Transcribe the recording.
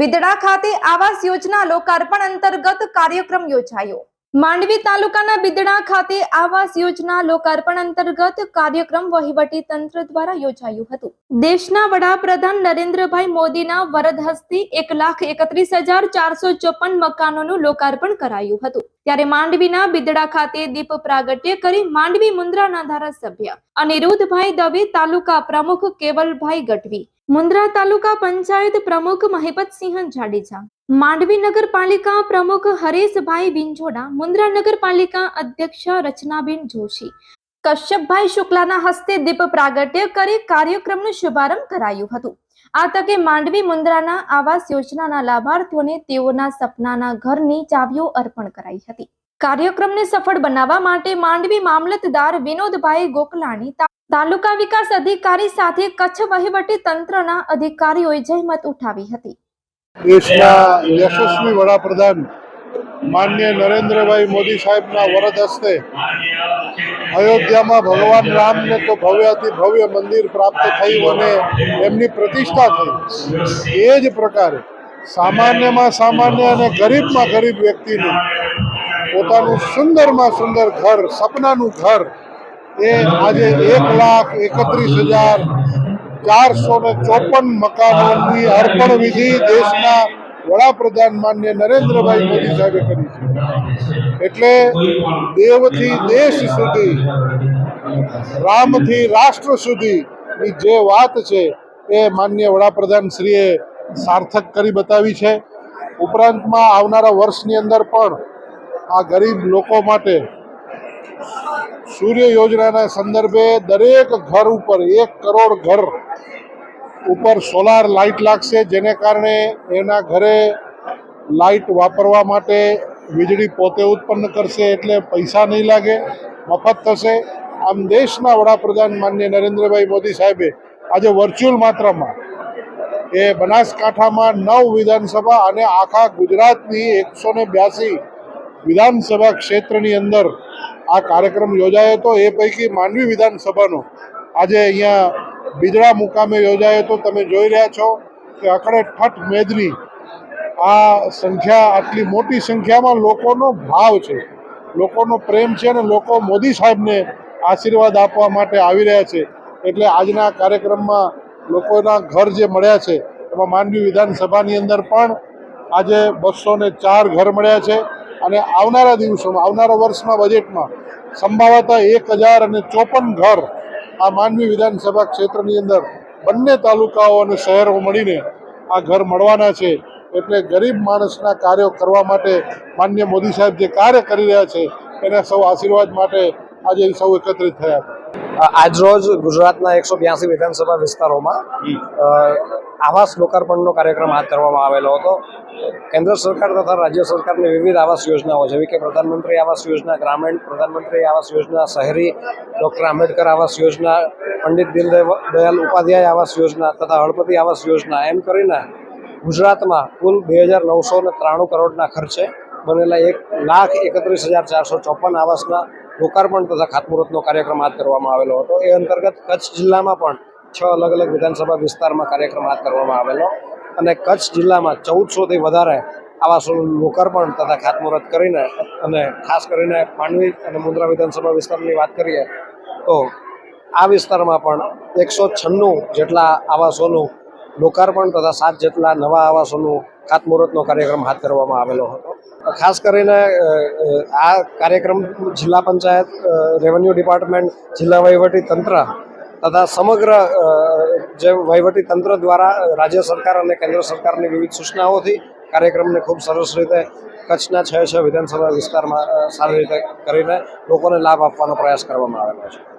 બિદડા ખાતે આવાસ યોજના લોકાર્પણ અંતર્ગત કાર્યક્રમ યોજાયો. માંડવી તાલુકાના બિદડા ખાતે આવાસ યોજના લોકાર્પણ અંતર્ગત કાર્યક્રમ વહીવટી તંત્ર દ્વારા યોજાયું હતું. દેશના વડાપ્રધાન નરેન્દ્રભાઈ મોદીના વરદ હસ્તે એક લાખ એકત્રીસ હજાર ચારસો ચોપન મકાનોનું લોકાર્પણ કરાયું હતું. ત્યારે માંડવીના બિદડા ખાતે દીપ પ્રાગટ્ય કરી માંડવી મુન્દ્રાના ધારાસભ્ય અનિરુદ્ધભાઈ દવે તાલુકા પ્રમુખ કેવલભાઈ ગઢવી, મુન્દ્રા તાલુકા પંચાયત પ્રમુખ મહિપતસિંહ જાડેજા, માંડવી નગરપાલિકા પ્રમુખ હરેશભાઈ વિંજોડા મુન્દ્રા નગરપાલિકા અધ્યક્ષ રચનાબેન જોશી, કશ્યપભાઈ શુક્લાના હસ્તે દીપ પ્રાગટ્ય કરી કાર્યક્રમનો શુભારંભ કરાયું હતું. આ તકે માંડવી મુન્દ્રાના આવાસ યોજનાના લાભાર્થીઓને તેઓના સપનાના ઘરની ચાવીઓ અર્પણ કરાઈ હતી. કાર્યક્રમને સફળ બનાવવા માટે માંડવી મામલતદાર વિનોદભાઈ ગોકલાણી તાલુકા વિકાસ અધિકારી સાથે કચ્છ વહીવટી તંત્રના અધિકારીઓએ જહેમત ઉઠાવી હતી. દેશના યશસ્વી વડાપ્રધાન માન્ય નરેન્દ્રભાઈ મોદી સાહેબના વરદ હસ્તે અયોધ્યામાં ભગવાન રામને તો ભવ્યથી ભવ્ય મંદિર પ્રાપ્ત થયું અને એમની પ્રતિષ્ઠા થઈ. એ જ પ્રકારે સામાન્યમાં સામાન્ય અને ગરીબમાં ગરીબ વ્યક્તિને પોતાનું સુંદરમાં સુંદર ઘર, સપનાનું ઘર, એ આજે એક લાખ એકત્રીસ હજાર ચારસો ને ચોપન મકાનોની અર્પણ વિધિ દેશના વડાપ્રધાન માન્ય નરેન્દ્રભાઈ મોદી સાહેબે કરી છે. એટલે દેવથી દેશ સુધી, રામથી રાષ્ટ્ર સુધીની જે વાત છે એ માન્ય વડાપ્રધાન શ્રીએ સાર્થક કરી બતાવી છે. ઉપરાંતમાં આવનારા વર્ષની અંદર પણ આ ગરીબ લોકો માટે સૂર્ય યોજનાના સંદર્ભે દરેક ઘર ઉપર એક કરોડ ઘર ઉપર સોલાર લાઇટ લાગશે, જેને કારણે એના ઘરે લાઇટ વાપરવા માટે વીજળી પોતે ઉત્પન્ન કરશે, એટલે પૈસા નહીં લાગે, મફત થશે. આમ દેશના વડાપ્રધાન માન્ય નરેન્દ્રભાઈ મોદી સાહેબે આજે વર્ચ્યુઅલ માત્રામાં એ બનાસકાંઠામાં નવ વિધાનસભા અને આખા ગુજરાતની એકસો ને બ્યાસી વિધાનસભા ક્ષેત્રની અંદર આ કાર્યક્રમ યોજાયો હતો. એ પૈકી માંડવી વિધાનસભાનો આજે અહીંયા બિદડા મુકામે યોજાયો હતો તમે જોઈ રહ્યા છો કે અકડે ઠઠ મેદની આ સંખ્યા, આટલી મોટી સંખ્યામાં લોકોનો ભાવ છે. લોકોનો પ્રેમ છે અને લોકો મોદી સાહેબને આશીર્વાદ આપવા માટે આવી રહ્યા છે. એટલે આજના કાર્યક્રમમાં લોકોના ઘર જે મળ્યા છે, એમાં માંડવી વિધાનસભાની અંદર પણ આજે બસો ને ચાર ઘર મળ્યા છે અને આવનારા દિવસોમાં, આવનારા વર્ષના બજેટમાં સંભવતઃ એક હજાર અને ચોપન ઘર આ માંડવી વિધાનસભા ક્ષેત્રની અંદર બંને તાલુકાઓ અને શહેરો મળીને આ ઘર મળવાના છે. એટલે ગરીબ માણસના કાર્યો કરવા માટે માન્ય મોદી સાહેબ જે કાર્ય કરી રહ્યા છે, એના સૌ આશીર્વાદ માટે આજે સૌ એકત્રિત થયા આજરોજ ગુજરાતના એકસો બ્યાસી વિધાનસભા વિસ્તારોમાં આવાસ લોકાર્પણનો કાર્યક્રમ હાથ ધરવામાં આવેલો હતો. કેન્દ્ર સરકાર તથા રાજ્ય સરકારની વિવિધ આવાસ યોજનાઓ જેવી કે પ્રધાનમંત્રી આવાસ યોજના ગ્રામીણ પ્રધાનમંત્રી આવાસ યોજના શહેરી ડૉક્ટર આંબેડકર આવાસ યોજના પંડિત દીનદયાલ ઉપાધ્યાય આવાસ યોજના તથા હળપતિ આવાસ યોજના એમ કરીને ગુજરાતમાં કુલ બે હજાર નવસો ને ત્રાણું કરોડના ખર્ચે બનેલા એક લાખ એકત્રીસ હજાર ચારસો ચોપન આવાસના લોકાર્પણ તથા ખાતમુહૂર્તનો કાર્યક્રમ હાથ ધરવામાં આવેલો હતો. એ અંતર્ગત કચ્છ જિલ્લામાં પણ છ અલગ અલગ વિધાનસભા વિસ્તારમાં કાર્યક્રમ હાથ ધરવામાં આવેલો અને કચ્છ જિલ્લામાં ચૌદસોથી વધારે આવાસોનું લોકાર્પણ તથા ખાતમુહૂર્ત કરીને અને ખાસ કરીને માંડવી અને મુન્દ્રા વિધાનસભા વિસ્તારની વાત કરીએ તો આ વિસ્તારમાં પણ એકસો છન્નું જેટલા આવાસોનું લોકાર્પણ તથા સાત જેટલા નવા આવાસોનું ખાતમુહૂર્તનો કાર્યક્રમ હાથ ધરવામાં આવેલો હતો. ખાસ કરીને આ કાર્યક્રમ જિલ્લા પંચાયત રેવન્યુ ડિપાર્ટમેન્ટ, જિલ્લા વહીવટી તંત્ર તથા સમગ્ર જે વહીવટી તંત્ર દ્વારા રાજ્ય સરકાર અને કેન્દ્ર સરકારની વિવિધ સૂચનાઓથી કાર્યક્રમને ખૂબ સરસ રીતે કચ્છના છ છ વિધાનસભા વિસ્તારમાં સારી રીતે કરીને લોકોને લાભ આપવાનો પ્રયાસ કરવામાં આવેલો છે.